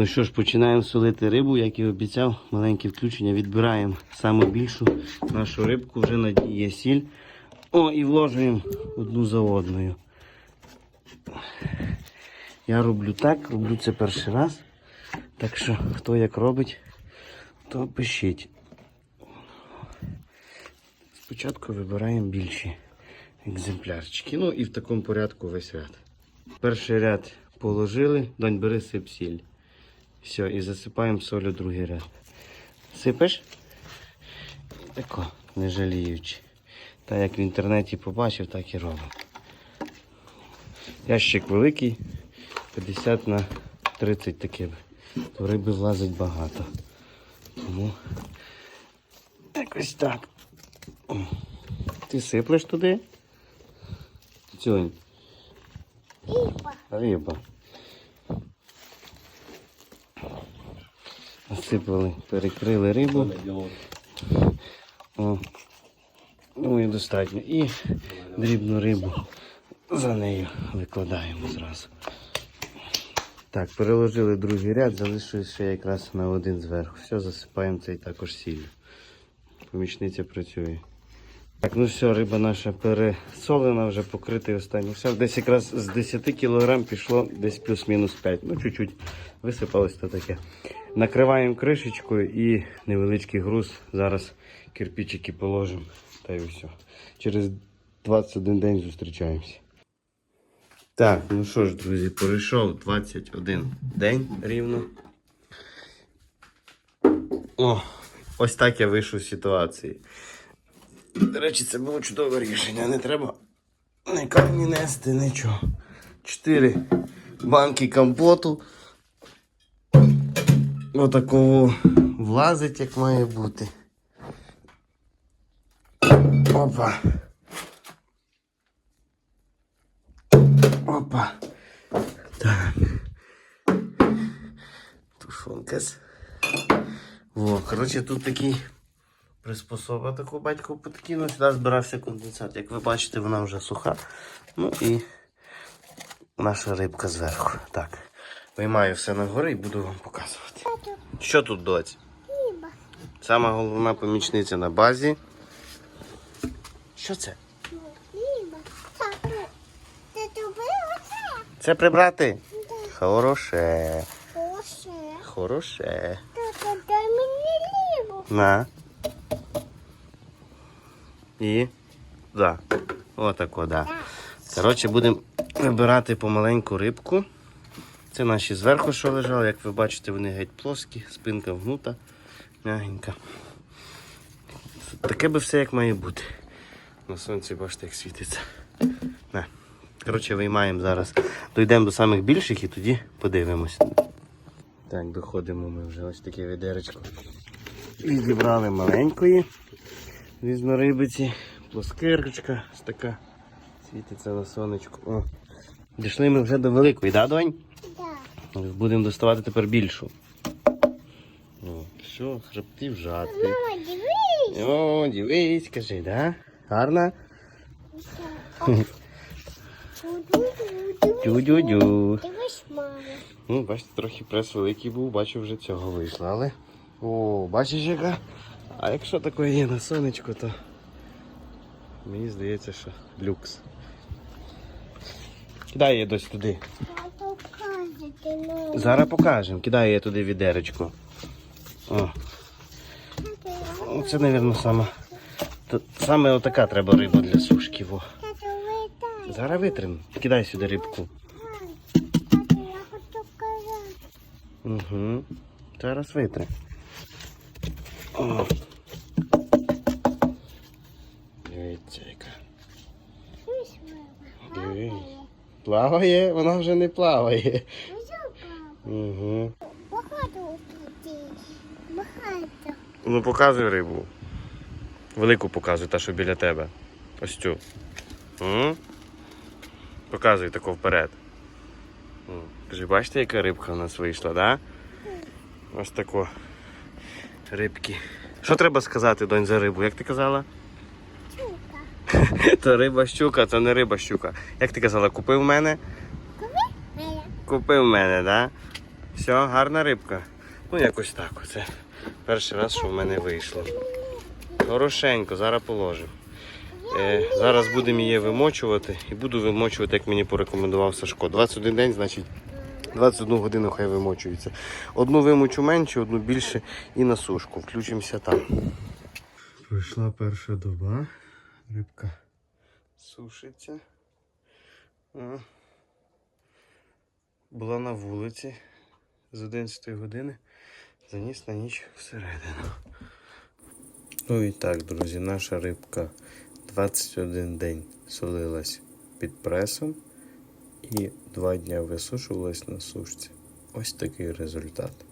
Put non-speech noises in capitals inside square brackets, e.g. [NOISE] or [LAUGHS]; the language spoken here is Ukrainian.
Ну що ж, починаємо солити рибу, як і обіцяв, маленьке включення. Відбираємо саму більшу нашу рибку, вже є сіль. О, і вложуємо одну за одною. Я роблю так, роблю це перший раз. Так що, хто як робить, то пишіть. Спочатку вибираємо більші екземплярчики. Ну і в такому порядку весь ряд. Перший ряд положили, донь бери сип сіль. Все, і засипаємо солю другий ряд. Сипеш? Тако, не жаліючи. Так як в інтернеті побачив, так і робимо. Ящик великий, 50 на 30 таке. То риби влазить багато. Тому якось так. Ти сиплеш туди? Цюнь. Риба. Риба. Насипали, перекрили рибу. О. Думаю, достатньо. І дрібну рибу за нею викладаємо зразу. Так, переложили другий ряд, залишилось ще якраз на один зверху. Все, засипаємо цей також сіллю. Помічниця працює. Так, ну все, риба наша пересолена, вже покритий останній. Все, десь якраз з 10 кг пішло десь плюс-мінус 5. Ну, чуть-чуть висипалось то таке. Накриваємо кришечкою і невеличкий груз. Зараз кирпичики положимо. Та й все. Через 21 день зустрічаємося. Так, ну що ж, друзі, пройшов 21 день рівно. О, ось так я вийшов з ситуації. До речі, це було чудове рішення. Не треба ні камні нести, нічого. Чотири банки компоту. Отакого влазить, як має бути. Опа. Опа. Так. Тушонкас. Во, коротше, тут такий приспособа таку батько подкинув. Сюди збирався конденсат. Як ви бачите, вона вже суха. Ну і наша рибка зверху. Так. Виймаю все нагори і буду вам показувати. Що тут доць? Риба. Сама головна помічниця на базі. Що це? Риба. Це прибрати? Да. Хороше. Хороше. Тату, дай мені рибу. На. І. Да. Отако, да. Коротше, будемо вибирати помаленьку рибку. Це наші зверху, що лежали. Як ви бачите, вони геть плоскі, спинка вгнута, м'ягенька. Таке би все як має бути. На сонці бачите, як світиться. На. Коротше, виймаємо зараз. Дійдемо до самих більших і тоді подивимось. Так, доходимо ми вже ось таке відеречко. Відібрали маленької різнорибиці, плоскирочка ось така. Світиться на сонечку. О. Дійшли ми вже до великої, да, донь? Да. Будемо доставати тепер більшу. О, все, хребти вжати. Мама, дивись. О, дивись, кажи, да? Гарна? Тю-дю-дю. Дивись, мама. Ну, бачите, трохи прес великий був, бачу, вже цього вийшло, але. О, бачиш яка? А якщо таке є на сонечку, то мені здається, що люкс. Кидай її дось туди. Зараз покажемо. Кидай її туди відеречко. О, це, мабуть, саме. Саме отака треба риба для сушки. Во. Зараз витрим. Кидай сюди рибку. Угу. Зараз витрим. О. Дивись. Плаває, вона вже не плаває. Угу. Багато. Багато. Ну показуй рибу. Велику показуй, та що біля тебе. Ось цю. М? Показуй тако вперед. Кажи, бачите, яка рибка у нас вийшла, да? Ось тако. Рибки. Що треба сказати, донь, за рибу? Як ти казала? [LAUGHS] То риба щука, це не риба щука. Як ти казала, купив мене? Мене. Купив мене, да? Все, гарна рибка. Ну, якось так. Оце. Перший раз, що в мене вийшло. Хорошенько, зараз положимо. Е, зараз будемо її вимочувати і буду вимочувати, як мені порекомендував Сашко. 21 день, значить 21 годину хай вимочується. Одну вимочу менше, одну більше і на сушку. Включимося там. Пройшла перша доба. Рибка сушиться. О. Була на вулиці з 11 години. Заніс на ніч всередину. Ну і так, друзі, наша рибка 21 день солилась під пресом і 2 дня висушувалась на сушці. Ось такий результат.